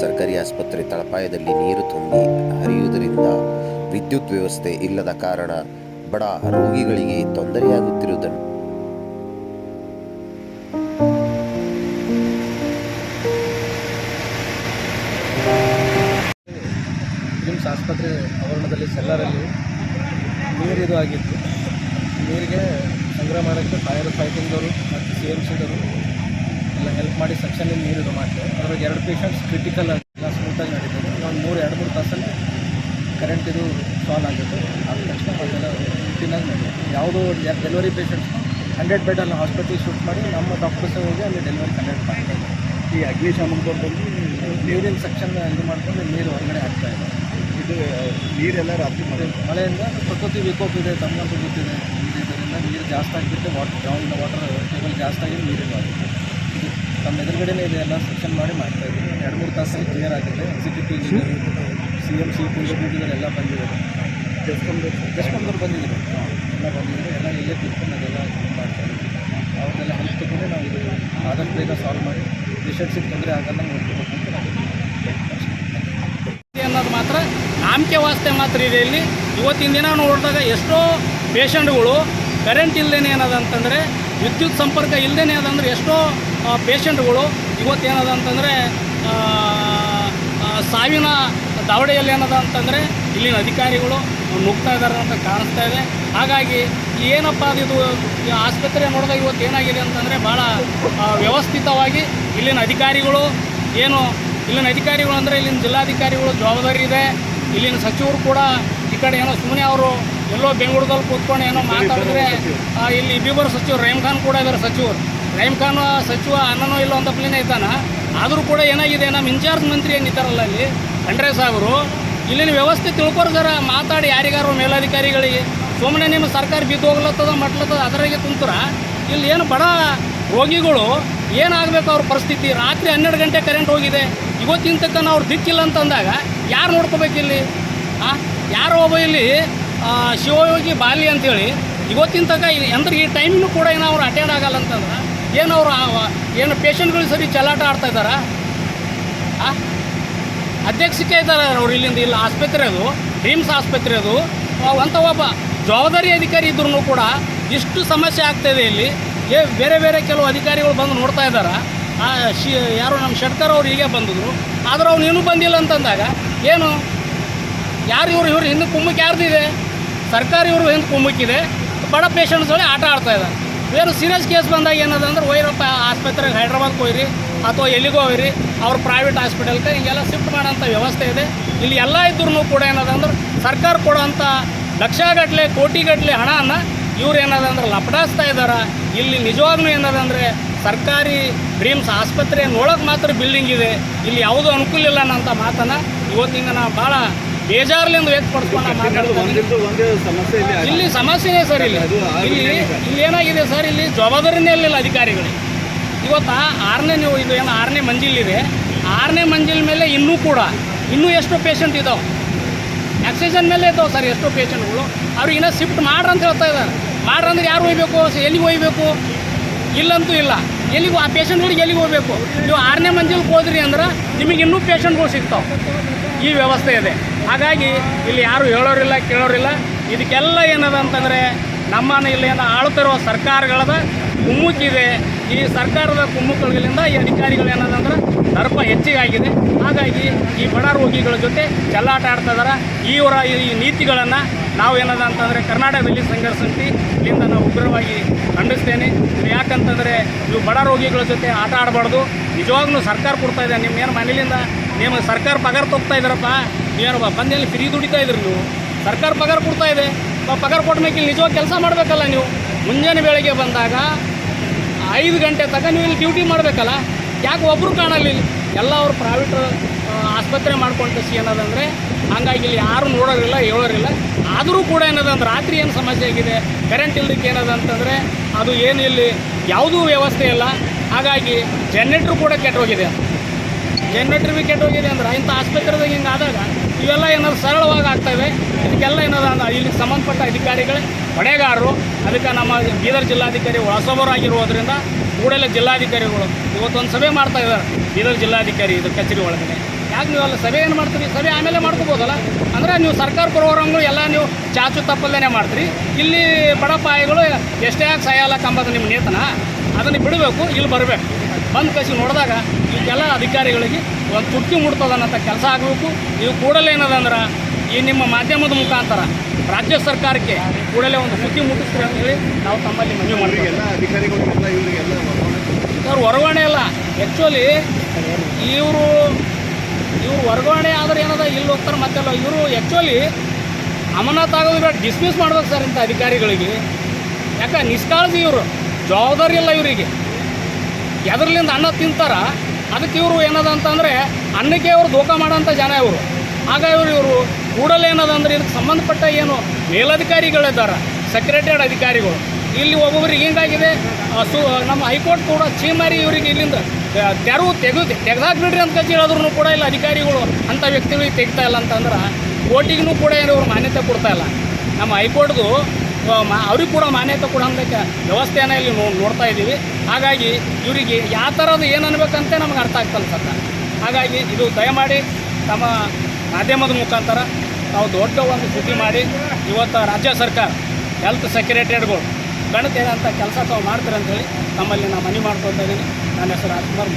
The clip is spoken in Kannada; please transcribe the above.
ಸರ್ಕಾರಿ ಆಸ್ಪತ್ರೆ ತಳಪಾಯದಲ್ಲಿ ನೀರು ತುಂಬಿ ಹರಿಯುವುದರಿಂದ ವಿದ್ಯುತ್ ವ್ಯವಸ್ಥೆ ಇಲ್ಲದ ಕಾರಣ ಬಡ ರೋಗಿಗಳಿಗೆ ತೊಂದರೆಯಾಗುತ್ತಿರುವುದನ್ನು ಆಸ್ಪತ್ರೆ ಆವರಣದಲ್ಲಿ ಸೆಲ್ಲರಲ್ಲಿ ನೀರು ಇದು ಆಗಿತ್ತು. ನೀರಿಗೆ ಸಂಗ್ರಹ ಮಾಡೋಕ್ಕೆ ಫೈರ್ ಫೈಟಿಂಗ್ದವರು ಮತ್ತು ಸಿ ಎಂ ಸಿದವರು ಎಲ್ಲ ಹೆಲ್ಪ್ ಮಾಡಿ ಸೆಕ್ಷನ್ ನೀರು ಇದು ಮಾಡ್ತಾರೆ ಅದ್ರಾಗ ಎರಡು ಪೇಷಂಟ್ಸ್ ಕ್ರಿಟಿಕಲ್ ಎಲ್ಲ ಸ್ಮೂತಾಗಿ ನಡೀತದೆ ಒಂದು ಮೂರು ಎರಡು ಮೂರು ತಾಸಲ್ಲಿ ಕರೆಂಟ್ ಇದು ಸಾಲ್ವ್ ಆಗುತ್ತೆ. ಆದ ತಕ್ಷಣ ಅದೆಲ್ಲ ಕ್ಲೀನಾಗಿ ನಡೆಯುತ್ತೆ ಯಾವುದೋ ಡೆಲಿವರಿ ಪೇಷಂಟ್ಸ್ ಹಂಡ್ರೆಡ್ ಬೆಡಲ್ಲಿ ಹಾಸ್ಪಿಟಲ್ ಶಿಫ್ಟ್ ಮಾಡಿ ನಮ್ಮ ಡಾಕ್ಟರ್ಸ್ ಹೋಗಿ ಅಲ್ಲಿ ಡೆಲಿವರಿ ಕಂಡಕ್ಟ್ ಮಾಡ್ತಾರೆ ಈ ಅಗ್ನಿಶಾಮಕದಲ್ಲಿ ನೀರಿನ ಸೆಕ್ಷನ್ ಇದು ಮಾಡ್ಕೊಂಡು ನೀರು ಹೊರಗಡೆ ಹಾಕ್ತಾ ಇದೆ ಇದು ನೀರೆಲ್ಲ ರಾತ್ರಿ ಮಳೆ ಮಳೆಯಿಂದ ಪ್ರಕೃತಿ ವಿಕೋಪ ಇದೆ ತಮ್ಮಂತೂ ಗೊತ್ತಿದೆ. ಇದರಿಂದ ನೀರು ಜಾಸ್ತಿ ಆಗಿಬಿಟ್ಟು ವಾಟರ್ ಗ್ರೌಂಡ್ ವಾಟರ್ ಟೇಬಲ್ ಜಾಸ್ತಿ ಆಗಿ ನೀರಿಲ್ಲ ತಮ್ಮ ಎದುರುಗಡೆನೇ ಇದೆ ಎಲ್ಲ ಸೆಕ್ಷನ್ ಮಾಡಿ ಮಾಡ್ತಾ ಇದ್ದೀವಿ ಎರಡು ಮೂರು ತಾಸಲ್ಲಿ ಕ್ಲಿಯರ್ ಆಗಿದೆ. Executive engineer C M C engineer ಎಲ್ಲ ಬಂದಿದ್ದಾರೆ. ಜಸ್ಕೊಂಡವ್ರು ಬಂದಿದ್ದರು. ಎಲ್ಲ ಬಂದಿದ್ದರು. ಎಲ್ಲ ಎಲ್ಲೇ ತಿಳ್ಕೊಂಡು ಅದೆಲ್ಲ ಮಾಡ್ತಾ ಇದ್ದೀವಿ ಅವ್ರನ್ನೆಲ್ಲ ಹೆಲ್ಪ್ ತಗೊಂಡು ನಾವು ಇದು ಆದಷ್ಟು ಬೇಗ ಸಾಲ್ವ್ ಮಾಡಿ ಪೇಷಂಟ್ಸಿಗೆ ತೊಂದರೆ ಆಗಲ್ಲ ನೋಡ್ಕೋಬೇಕು ಅಂತ ಅನ್ನೋದು ಮಾತ್ರ ನಾಮಕೆ ವಾಸ್ತೆ ಮಾತ್ರ ಇದೆ ಇಲ್ಲಿ. ಇವತ್ತಿನ ದಿನ ನೋಡಿದಾಗ ಎಷ್ಟೋ ಪೇಷಂಟ್ಗಳು ಕರೆಂಟ್ ಇಲ್ಲದೇ ಏನದ ಅಂತಂದರೆ ವಿದ್ಯುತ್ ಸಂಪರ್ಕ ಇಲ್ಲದೇ ಅದಂದ್ರೆ ಎಷ್ಟೋ ಪೇಷಂಟ್ಗಳು ಇವತ್ತೇನದ ಅಂತಂದರೆ ಸಾವಿನ ದಾವಡೆಯಲ್ಲಿ ಏನದ ಅಂತಂದರೆ ಇಲ್ಲಿನ ಅಧಿಕಾರಿಗಳು ನುಗ್ತಾ ಇದ್ದಾರೆ ಅಂತ ಕಾಣಿಸ್ತಾ ಇದೆ. ಹಾಗಾಗಿ ಏನಪ್ಪ ಅದು ಇದು ಆಸ್ಪತ್ರೆ ನೋಡಿದಾಗ ಇವತ್ತು ಏನಾಗಿದೆ ಅಂತಂದರೆ ಭಾಳ ವ್ಯವಸ್ಥಿತವಾಗಿ ಇಲ್ಲಿನ ಅಧಿಕಾರಿಗಳು ಏನು ಇಲ್ಲಿನ ಅಧಿಕಾರಿಗಳು ಅಂದರೆ ಇಲ್ಲಿನ ಜಿಲ್ಲಾಧಿಕಾರಿಗಳು ಜವಾಬ್ದಾರಿ ಇದೆ. ಇಲ್ಲಿನ ಸಚಿವರು ಕೂಡ ಈ ಕಡೆ ಏನೋ ಸುಮ್ಮನೆ ಅವರು ಎಲ್ಲೋ ಬೆಂಗಳೂರಲ್ಲಿ ಕೂತ್ಕೊಂಡು ಏನೋ ಮಾತಾಡಿದ್ರೆ ಇಲ್ಲಿ ಇಬ್ಬಿಬ್ಬರು ಸಚಿವರು ರೇಮ್ ಖಾನ್ ಕೂಡ ಇದ್ದಾರೆ ಸಚಿವರು. ರಹೀಮ್ ಖಾನ್ ಸಚಿವ ಅನ್ನನೋ ಇಲ್ಲೋ ಅಂತ ಪ್ಲೇನೇ ಇದ್ದಾನ. ಆದರೂ ಕೂಡ ಏನಾಗಿದೆ, ನಮ್ಮ ಇನ್ಚಾರ್ಜ್ ಮಂತ್ರಿ ಏನಿದ್ದಾರಲ್ಲ ಅಲ್ಲಿ ಖಂಡ್ರೆ ಸಾಹೇಬರು, ಇಲ್ಲಿನ ವ್ಯವಸ್ಥೆ ತಿಳ್ಕೊರು ಸರ, ಮಾತಾಡಿ ಯಾರಿಗಾರು ಮೇಲಾಧಿಕಾರಿಗಳಿಗೆ. ಸುಮ್ಮನೆ ನಿಮ್ಮ ಸರ್ಕಾರ ಬಿದ್ದು ಹೋಗ್ಲತ್ತದ, ಮಟ್ಲತ್ತದ, ಅದರಾಗೆ ತುಂತರ ಇಲ್ಲಿ ಏನು ಬಡ ರೋಗಿಗಳು, ಏನಾಗಬೇಕು ಅವ್ರ ಪರಿಸ್ಥಿತಿ? ರಾತ್ರಿ ಹನ್ನೆರಡು ಗಂಟೆ ಕರೆಂಟ್ ಹೋಗಿದೆ. ಇವತ್ತಿನ ತನಕ ಅವ್ರು ದಿಕ್ಕಿಲ್ಲ ಅಂತಂದಾಗ, ಯಾರು ನೋಡ್ಕೋಬೇಕು ಇಲ್ಲಿ? ಯಾರೋ ಒಬ್ಬ ಇಲ್ಲಿ ಶಿವಯೋಗಿ ಬಾಲಿ ಅಂತೇಳಿ, ಇವತ್ತಿನ ತನಕ ಅಂದ್ರೆ ಈ ಟೈಮಿನೂ ಕೂಡ ಏನೋ ಅವ್ರು ಅಟೆಂಡ್ ಆಗಲ್ಲ ಅಂತಂದ್ರೆ ಏನು ಅವರು ಏನು ಪೇಷಂಟ್ಗಳು ಸರಿ ಚಲಾಟ ಆಡ್ತಾ ಇದ್ದಾರಾ? ಅಧ್ಯಕ್ಷಕ್ಕೆ ಇದ್ದಾರೆ ಅವ್ರು ಇಲ್ಲಿಂದ ಇಲ್ಲ, ಆಸ್ಪತ್ರೆ ಅದು ರಿಮ್ಸ್ ಆಸ್ಪತ್ರೆ ಅದು. ಅಂತ ಒಬ್ಬ ಜವಾಬ್ದಾರಿ ಅಧಿಕಾರಿ ಇದ್ರೂ ಕೂಡ ಇಷ್ಟು ಸಮಸ್ಯೆ ಆಗ್ತಾಯಿದೆ ಇಲ್ಲಿ. ಏ, ಬೇರೆ ಬೇರೆ ಕೆಲವು ಅಧಿಕಾರಿಗಳು ಬಂದು ನೋಡ್ತಾ ಇದ್ದಾರೆ? ಆ, ಶಿ, ಯಾರು ನಮ್ಮ ಶೆಟ್ಕರ್ ಅವ್ರು ಹೀಗೆ ಬಂದಿದ್ರು. ಆದ್ರೆ ಅವ್ನು ಇನ್ನೂ ಬಂದಿಲ್ಲ ಅಂತಂದಾಗ ಏನು? ಯಾರು ಇವರು? ಇವ್ರು ಹಿಂದೆ ಕುಮ್ಮಕ್ಕೆ ಯಾರ್ದಿದೆ? ಸರ್ಕಾರ ಇವರು ಹಿಂದೆ ಕುಮ್ಮಕ್ಕಿದೆ ಬಡ ಪೇಷಂಟ್ಸ್ಗಳೇ ಆಟ ಆಡ್ತಾ ಇದ್ದಾರೆ. ಬೇರೆ ಸೀರಿಯಸ್ ಕೇಸ್ ಬಂದಾಗ ಏನದ ಅಂದ್ರೆ ಒಯ್ರಪ್ಪ ಆಸ್ಪತ್ರೆಗೆ ಹೈದ್ರಾಬಾದ್ಗೆ ಹೋಗಿರಿ ಅಥವಾ ಎಲ್ಲಿಗೋ ಹೋಗಿರಿ ಅವ್ರ ಪ್ರೈವೇಟ್ ಹಾಸ್ಪಿಟಲ್ಗೆ ಹಿಂಗೆಲ್ಲ ಶಿಫ್ಟ್ ಮಾಡೋಂಥ ವ್ಯವಸ್ಥೆ ಇದೆ. ಇಲ್ಲಿ ಎಲ್ಲ ಇದ್ರೂ ಕೂಡ ಏನದ ಅಂದ್ರೆ ಸರ್ಕಾರ ಕೊಡೋಂಥ ಲಕ್ಷಗಟ್ಟಲೆ, ಕೋಟಿಗಟ್ಟಲೆ ಹಣನ ಇವ್ರು ಏನದ ಅಂದ್ರೆ ಲಪಡಾಸ್ತಾ ಇದ್ದಾರೆ ಇಲ್ಲಿ ನಿಜವಾಗ್ಲೂ ಏನದ ಅಂದರೆ ಸರ್ಕಾರಿ ಡ್ರೀಮ್ಸ್ ಆಸ್ಪತ್ರೆ ನೋಡೋಕೆ ಮಾತ್ರ ಬಿಲ್ಡಿಂಗ್ ಇದೆ. ಇಲ್ಲಿ ಯಾವುದೂ ಅನುಕೂಲ ಇಲ್ಲ ಅನ್ನೋಂಥ ಮಾತನ್ನು ಇವತ್ತಿಂದ ನಾವು ಭಾಳ ಬೇಜಾರ್ಲಿಂದ ವ್ಯಕ್ತಪಡಿಸ್ಕೊಂಡು ಇದ್ದೀವಿ. ಇಲ್ಲಿ. ಇಲ್ಲಿ ಸಮಸ್ಯೆನೇ ಸರ್ ಇಲ್ಲಿ. ಇಲ್ಲಿ ಇಲ್ಲಿ ಏನಾಗಿದೆ ಸರ್ ಇಲ್ಲಿ ಜವಾಬ್ದಾರಿನೇ ಇರಲಿಲ್ಲ ಅಧಿಕಾರಿಗಳು. ಇವತ್ತು ಆರನೇ ನೀವು ಇದು ಏನು ಆರನೇ ಮಂಜಿಲಿದೆ. ಆರನೇ ಮಂಜಿಲ್ ಮೇಲೆ ಇನ್ನೂ ಕೂಡ ಇನ್ನೂ ಎಷ್ಟೋ ಪೇಷಂಟ್ ಇದಾವೆ? ಆಕ್ಸಿಜನ್ ಮೇಲೆ ಇದ್ದಾವೆ ಸರ್ ಎಷ್ಟೋ ಪೇಷಂಟ್ಗಳು ಅವ್ರಿಗೆ ಇನ್ನೂ ಶಿಫ್ಟ್ ಮಾಡ್ರಿ ಅಂತ ಹೇಳ್ತಾ ಇದ್ದಾರೆ. ಮಾಡ್ರಂದ್ರೆ ಯಾರು ಹೋಗ್ಬೇಕು? ಎಲ್ಲಿಗೆ ಹೋಗ್ಬೇಕು? ಇಲ್ಲಂತೂ ಇಲ್ಲ. ಎಲ್ಲಿಗೂ ಆ ಪೇಷಂಟ್ಗಳಿಗೆ ಎಲ್ಲಿಗೆ ಹೋಗ್ಬೇಕು? ನೀವು ಆರನೇ ಮಂಜಿಲ್ಗೆ ಹೋದ್ರಿ ಅಂದ್ರೆ ನಿಮಗೆ ಇನ್ನೂ ಪೇಷಂಟ್ಗಳು ಸಿಗ್ತಾವೆ. ಈ ವ್ಯವಸ್ಥೆ ಇದೆ. ಹಾಗಾಗಿ ಇಲ್ಲಿ ಯಾರು ಹೇಳೋರಿಲ್ಲ, ಕೇಳೋರಿಲ್ಲ. ಇದಕ್ಕೆಲ್ಲ ಏನದ ಅಂತಂದರೆ ನಮ್ಮನ್ನು ಇಲ್ಲಿ ಏನು ಆಳುತ್ತಿರುವ ಸರ್ಕಾರಗಳದ ಕುಮ್ಮುಕ್ಕಿದೆ ಈ ಸರ್ಕಾರದ ಕುಮ್ಮುಕಗಳಿಂದ ಈ ಅಧಿಕಾರಿಗಳು ಏನದಂದ್ರೆ ದರ್ಪ ಹೆಚ್ಚಿಗಾಗಿದೆ. ಹಾಗಾಗಿ ಈ ಬಡ ರೋಗಿಗಳ ಜೊತೆ ಚೆಲ್ಲಾಟ ಆಡ್ತಾ ಇದಾರೆ. ಇವರ ಈ ನೀತಿಗಳನ್ನು ನಾವು ಏನದ ಅಂತಂದರೆ ಕರ್ನಾಟಕದಲ್ಲಿ ಸಂಘರ್ಷ ಸಮಿತಿ ಇಲ್ಲಿಂದ ನಾವು ಉಗ್ರವಾಗಿ ಖಂಡಿಸ್ತೇನೆ. ಯಾಕಂತಂದರೆ ನೀವು ಬಡ ರೋಗಿಗಳ ಜೊತೆ ಆಟ ಆಡಬಾರ್ದು. ನಿಜವಾಗ್ಲೂ ಸರ್ಕಾರ ಕೊಡ್ತಾ ಇದೆ. ನಿಮ್ಮ ಏನು ಮನೇಲಿಂದ ನಿಮಗೆ ಸರ್ಕಾರ ಪಗಾರ ತೊಗ್ತಾ ಇದ್ದಾರಪ್ಪ ನೀವೇನು ಬಂದಲ್ಲಿ ಫ್ರೀ ದುಡಿತಾ ಇದ್ರು ನೀವು. ಸರ್ಕಾರ ಪಗಾರ ಕೊಡ್ತಾ ಇದೆ. ಪಗಾರ ಕೊಟ್ಟ ಮೇಲೆ ಇಲ್ಲಿ ನಿಜವಾಗಿ ಕೆಲಸ ಮಾಡಬೇಕಲ್ಲ ನೀವು. ಮುಂಜಾನೆ ಬೆಳಗ್ಗೆ ಬಂದಾಗ ಐದು ಗಂಟೆ ತನಕ ನೀವು ಇಲ್ಲಿ ಡ್ಯೂಟಿ ಮಾಡಬೇಕಲ್ಲ. ಯಾಕೆ ಒಬ್ಬರು ಕಾಣಲ್ಲ ಇಲ್ಲಿ? ಎಲ್ಲ ಅವ್ರು ಪ್ರೈವೇಟ್ ಆಸ್ಪತ್ರೆ ಮಾಡ್ಕೊಂಡು ಏನದಂದರೆ ಹಂಗಾಗಿ ಇಲ್ಲಿ ಯಾರು ನೋಡೋರಿಲ್ಲ, ಹೇಳೋರಿಲ್ಲ. ಆದರೂ ಕೂಡ ಏನದಂದ್ರೆ, ರಾತ್ರಿ ಏನು ಸಮಸ್ಯೆ ಆಗಿದೆ? ಕರೆಂಟ್ ಇಲ್ಲದಕ್ಕೆ ಏನದಂತಂದರೆ ಅದು ಏನು ಇಲ್ಲಿ, ಯಾವುದೂ ವ್ಯವಸ್ಥೆ ಇಲ್ಲ. ಹಾಗಾಗಿ ಜನ್ರೇಟ್ರು ಕೂಡ ಕೆಟ್ಟೋಗಿದೆ ಜನರೇಟರ್ ಬಿ ಕೆಟ್ಟೋಗಿದೆ ಅಂದ್ರೆ ಇಂಥ ಆಸ್ಪತ್ರೆದಾಗ ಹಿಂಗೆ ಆದಾಗ ಇವೆಲ್ಲ ಏನಾದ್ರು ಸರಳವಾಗಿ ಆಗ್ತವೆ. ಇದಕ್ಕೆಲ್ಲ ಏನಾದ್ರು ಇಲ್ಲಿ ಸಂಬಂಧಪಟ್ಟ ಅಧಿಕಾರಿಗಳೇ, ಹೊಣೆಗಾರರು, ಅದಕ್ಕೆ ನಮ್ಮ ಬೀದರ್ ಜಿಲ್ಲಾಧಿಕಾರಿ ಹೊಸಬರಾಗಿರೋದ್ರಿಂದ ಕೂಡಲೇ ಜಿಲ್ಲಾಧಿಕಾರಿಗಳು ಇವತ್ತೊಂದು ಸಭೆ ಮಾಡ್ತಾ ಇದ್ದಾರೆ. ಬೀದರ್ ಜಿಲ್ಲಾಧಿಕಾರಿ ಇದು ಕಚೇರಿ ಒಳಗಡೆ. ಯಾಕೆ ನೀವು ಅಲ್ಲಿ ಸಭೆ ಏನು ಮಾಡ್ತೀರಿ? ಸಭೆ ಆಮೇಲೆ ಮಾಡ್ಕೋಬೋದಲ್ಲ. ಅಂದರೆ ನೀವು ಸರ್ಕಾರ ಪ್ರೋಗ್ರಾಮ್ಗಳು ಎಲ್ಲ ನೀವು ಚಾಚು ತಪ್ಪಲ್ದೇ ಮಾಡ್ತೀರಿ. ಇಲ್ಲಿ ಬಡಪಾಯಿಗಳು ಎಷ್ಟೇ ಸಹಾಯ ಅಲ್ಲ ಕಂಬದ ನಿಮ್ಮ ನೇತನ. ಅದನ್ನು ಬಿಡಬೇಕು, ಇಲ್ಲಿ ಬರಬೇಕು. ಬಂದು ಕಸಿ ನೋಡಿದಾಗ ಇವಕ್ಕೆಲ್ಲ ಅಧಿಕಾರಿಗಳಿಗೆ ಒಂದು ತುಟ್ಟಿ ಮುಟ್ತದನ್ನಂಥ ಕೆಲಸ ಆಗಬೇಕು. ನೀವು ಕೂಡಲೇ ಏನದಂದ್ರೆ ಈ ನಿಮ್ಮ ಮಾಧ್ಯಮದ ಮುಖಾಂತರ ರಾಜ್ಯ ಸರ್ಕಾರಕ್ಕೆ ಕೂಡಲೇ ಒಂದು ಸುದ್ದಿ ಮುಟ್ಟಿಸ್ತೀರಿ ಅಂತೇಳಿ ನಾವು ತಮ್ಮಲ್ಲಿ ಮನವಿ ಮಾಡ್ತೀವಿ. ಎಲ್ಲ ಅಧಿಕಾರಿಗಳಿಗೆಲ್ಲ ಇವರಿಗೆಲ್ಲ ವರ್ಗಾವಣೆ ಅವ್ರು ವರ್ಗಾವಣೆ ಅಲ್ಲ ಆ್ಯಕ್ಚುಲಿ ಇವರು ಇವರು ವರ್ಗಾವಣೆ ಆದ್ರೆ ಏನದ ಇಲ್ಲಿ ಹೋಗ್ತಾರೆ ಮತ್ತೆಲ್ಲ ಇವರು ಆ್ಯಕ್ಚುಲಿ ಅಮಾನತ್ ಆಗೋದು ಬೇಡ ಡಿಸ್ಮಿಸ್ ಮಾಡ್ಬೇಕು ಸರ್ ಇಂಥ ಅಧಿಕಾರಿಗಳಿಗೆ. ಯಾಕೆ? ನಿಷ್ಕಾಳಜಿ ಇವರು ಜವಾಬ್ದಾರಿ ಇಲ್ಲ ಇವರಿಗೆ. ಎದರ್ಲಿಂದ ಅನ್ನ ತಿಂತಾರ ಅದಕ್ಕೆ ಇವರು ಏನದ ಅಂತಂದರೆ ಅನ್ನಕ್ಕೆ ಅವರು ದೋಖ ಮಾಡೋಂಥ ಜನ ಇವರು. ಆಗ ಇವರು ಇವರು ಕೂಡಲೇ ಏನದ ಅಂದ್ರೆ ಇದಕ್ಕೆ ಸಂಬಂಧಪಟ್ಟ ಏನು ಮೇಲಧಿಕಾರಿಗಳಿದ್ದಾರೆ ಸೆಕ್ರೆಟರಿಯೇಟ್ ಅಧಿಕಾರಿಗಳು. ಇಲ್ಲಿ ಒಬ್ಬೊಬ್ರಿಗೆ ಹಿಂಗಾಗಿದೆ ಸು ನಮ್ಮ ಹೈಕೋರ್ಟ್ ಕೂಡ ಚೀಮಾರಿ ಇವರಿಗೆ ಇಲ್ಲಿಂದ ಯಾರು ತೆರವು ತೆಗೆದು ತೆಗೆದಾಕ್ಬಿಡ್ರಿ ಅಂತ ಕಚೇರಿ ಹೇಳಿದ್ರು ಕೂಡ ಇಲ್ಲ ಅಧಿಕಾರಿಗಳು ಅಂಥ ವ್ಯಕ್ತಿಗಳಿಗೆ ತೆಗಿತಾ ಇಲ್ಲ ಅಂತಂದ್ರೆ ಕೋರ್ಟಿಗೂ ಕೂಡ ಏನು ಇವರು ಮಾನ್ಯತೆ ಕೊಡ್ತಾ ಇಲ್ಲ. ನಮ್ಮ ಹೈಕೋರ್ಟ್ದು ಅವ್ರಿಗೆ ಕೂಡ ಮಾನ್ಯತೆ ಕೊಡೋದಕ್ಕೆ ವ್ಯವಸ್ಥೆಯನ್ನು ಇಲ್ಲಿ ನೋಡ್ತಾ ಇದ್ದೀವಿ. ಹಾಗಾಗಿ ಇವರಿಗೆ ಯಾವ ಥರದ್ದು ಏನು ಅನ್ಬೇಕಂತ ನಮ್ಗೆ ಅರ್ಥ ಆಗ್ತಲ್ಲ ಸರ್. ಹಾಗಾಗಿ ಇದು ದಯಮಾಡಿ ತಮ್ಮ ಮಾಧ್ಯಮದ ಮುಖಾಂತರ ತಾವು ದೊಡ್ಡ ಒಂದು ಸುದ್ದಿ ಮಾಡಿ. ಇವತ್ತು ರಾಜ್ಯ ಸರ್ಕಾರ ಹೆಲ್ತ್ ಸೆಕ್ರೆಟರಿಗಳು ಗಣತೇನಂಥ ಕೆಲಸ ತಾವು ಮಾಡ್ತೀರಂತೇಳಿ ತಮ್ಮಲ್ಲಿ ನಾನು ಮನವಿ ಮಾಡ್ಕೊತಾ ಇದ್ದೀನಿ. ನನ್ನ ಹೆಸರು ರಾಜ್ಕುಮಾರ್